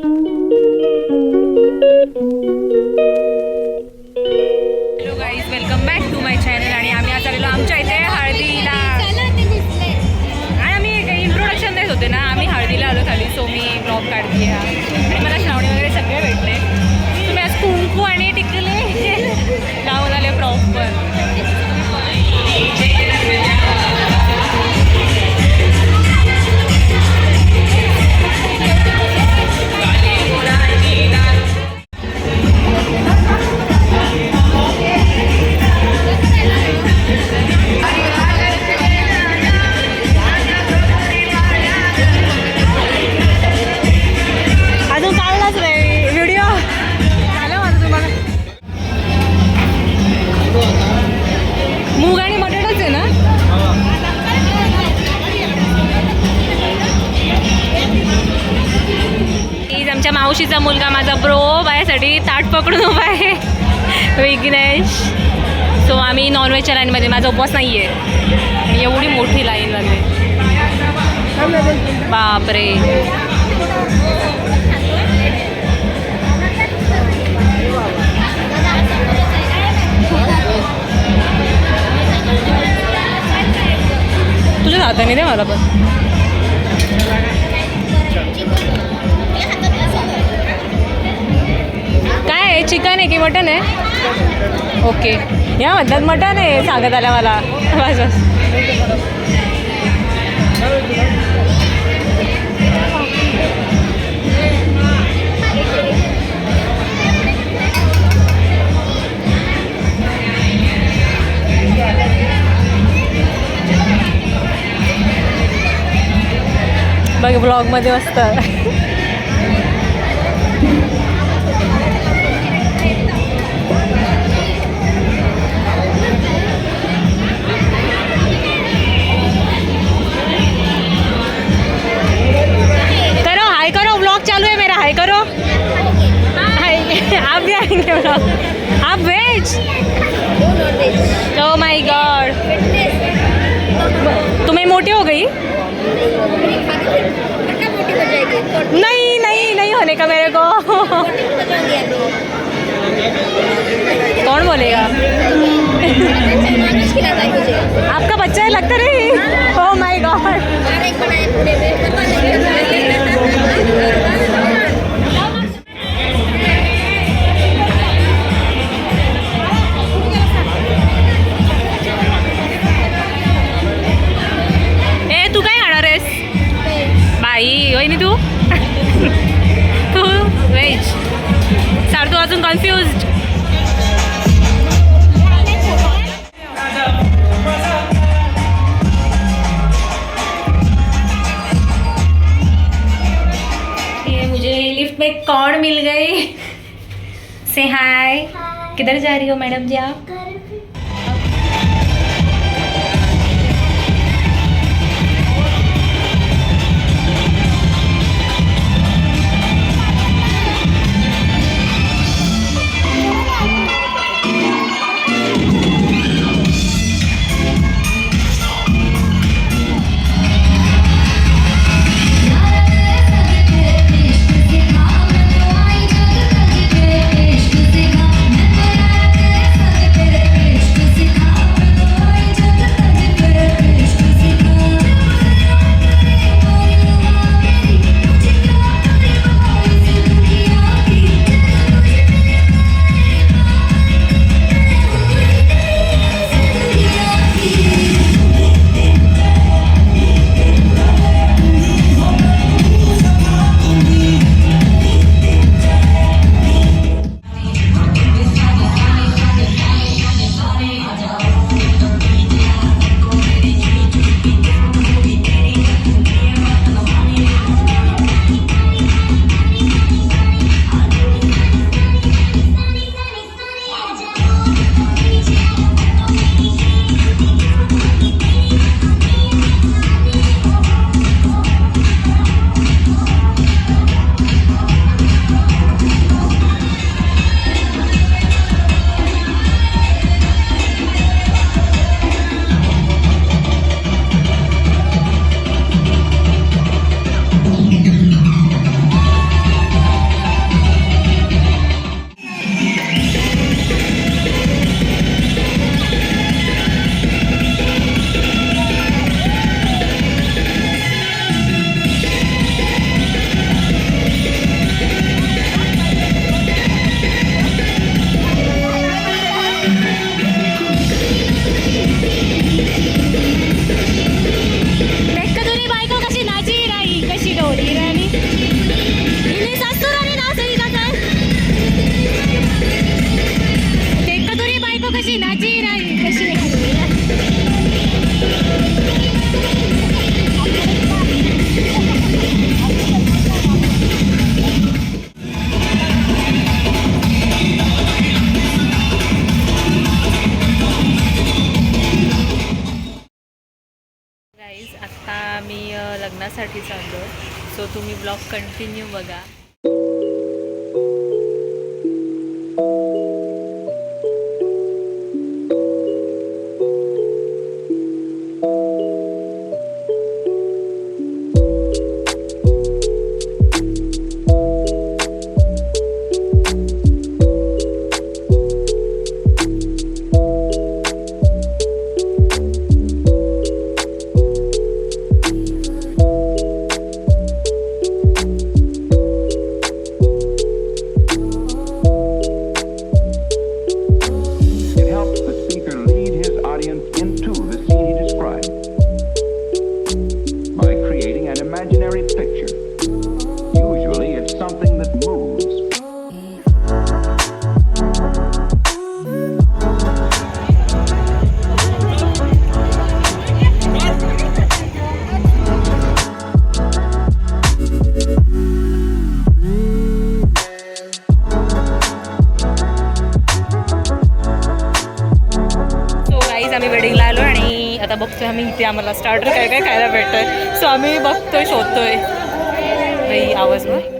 Thank you. मावशीचा मुलगा माझा bro माझ्यासाठी ताट पकडून उभा आहे. विघ्नेश सो आम्ही नॉनव्हेजच्या लाईनमध्ये माझा उपवास नाही आहे एवढी मोठी लाईन लागली बापरे. तुझ्या हाताने दे मला पण. हे आहे चिकन आहे की मटन आहे? ओके या म्हणतात मटन आहे सांगत आलं मला. बस बस. बघ ब्लॉगमध्ये मस्त. मोटी हो गई। नहीं नहीं नहीं होने का मेरे को। कौन बोलेगा? आपका बच्चा है, लगता नहीं? ओ माय गॉड लिफ्ट में कौन मिल गई। से हाय किधर जा रही हो मैडम जी आप? माहिती आम्हाला स्टार्टर काय काय खायला भेटतोय. सो आम्ही बघतोय शोधतोय. आवाज मग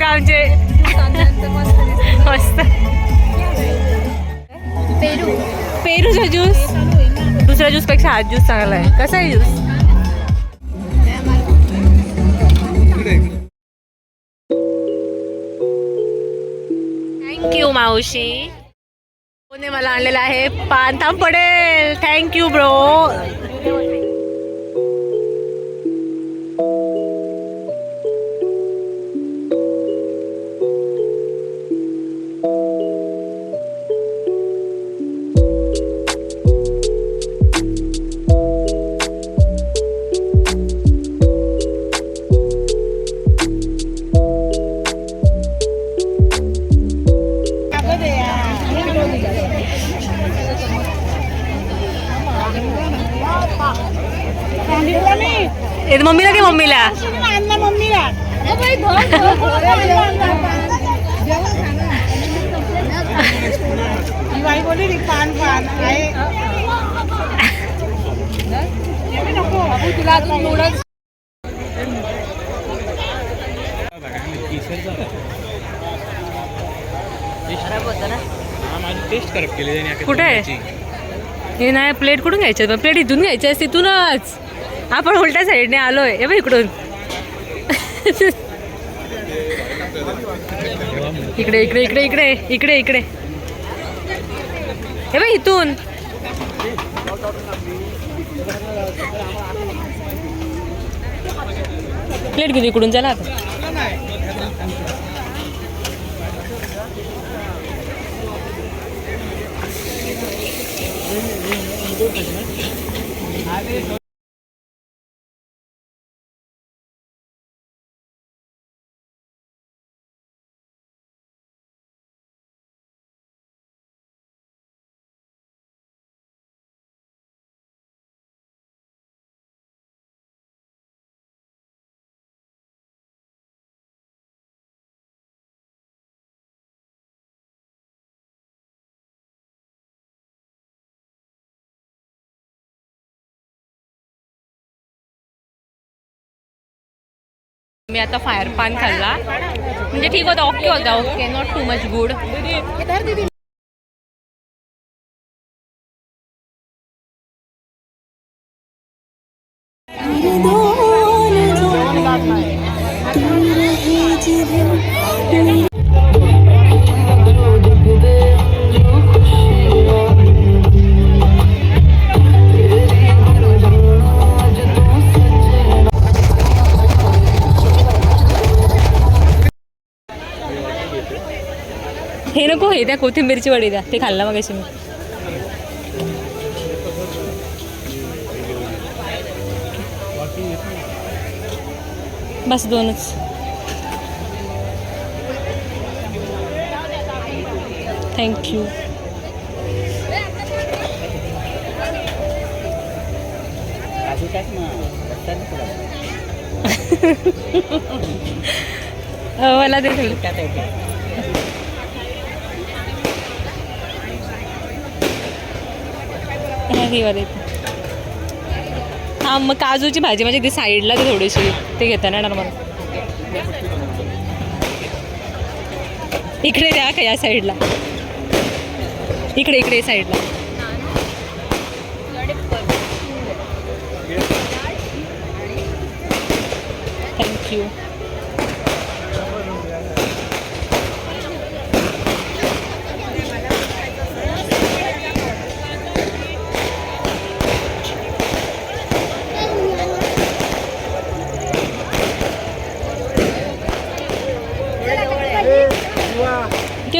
काका आमचे मस्त. पेरू. पेरूचा ज्यूस दुसऱ्या ज्यूसपेक्षा हा ज्यूस चांगला आहे. कसा आहे ज्यूस थँक्यू मावशी. कोणी मला आणलेलं आहे? पान थांब पडेल. थँक्यू ब्रो बाबू तुला अजून नूडल्स टेस्ट करप केली कुठे. हे नाही प्लेट कुठून घ्यायची? प्लेट इथून घ्यायची आहे तिथूनच आपण उलट्या साईडने आलोय. हे बघ इकडून. इकडे इकडे इकडे इकडे इकडे इकडे. हे बघ इथून. प्लेट घेऊ इकडून चला आता. मी आता फायर पान खाल्ला. म्हणजे ठीक होता ओके होता okay not too much good हे द्या कोथिंबीरची वडी द्या. ते खाल्लं मग मी. बस दोनच. थँक्यू हो, मला ते फ्लेवर ही हां मग काजूची भाजी म्हणजे ती साईडला ती थोडीशी ते घेता येणार मला इकडे द्या का या साईडला? इकडे इकडे साईडला. Thank you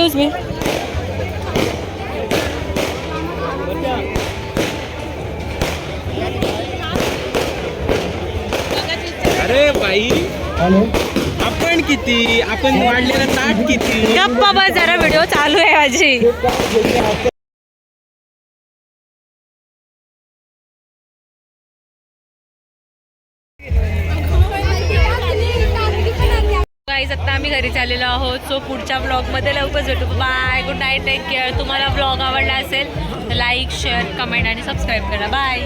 Excuse me. अरे बाई आपण किती? आपण वाढलेलं ताट किती? गप्प बाबा जरा व्हिडिओ चालू आहे माझी. आता आम्ही घरी चाललेलो आहोत. सो पुढच्या ब्लॉगमध्ये लवकर भेटू. Bye good night take care तुम्हाला ब्लॉग आवडला असेल तर लाईक शेअर कमेंट आणि सबस्क्राईब करा. बाय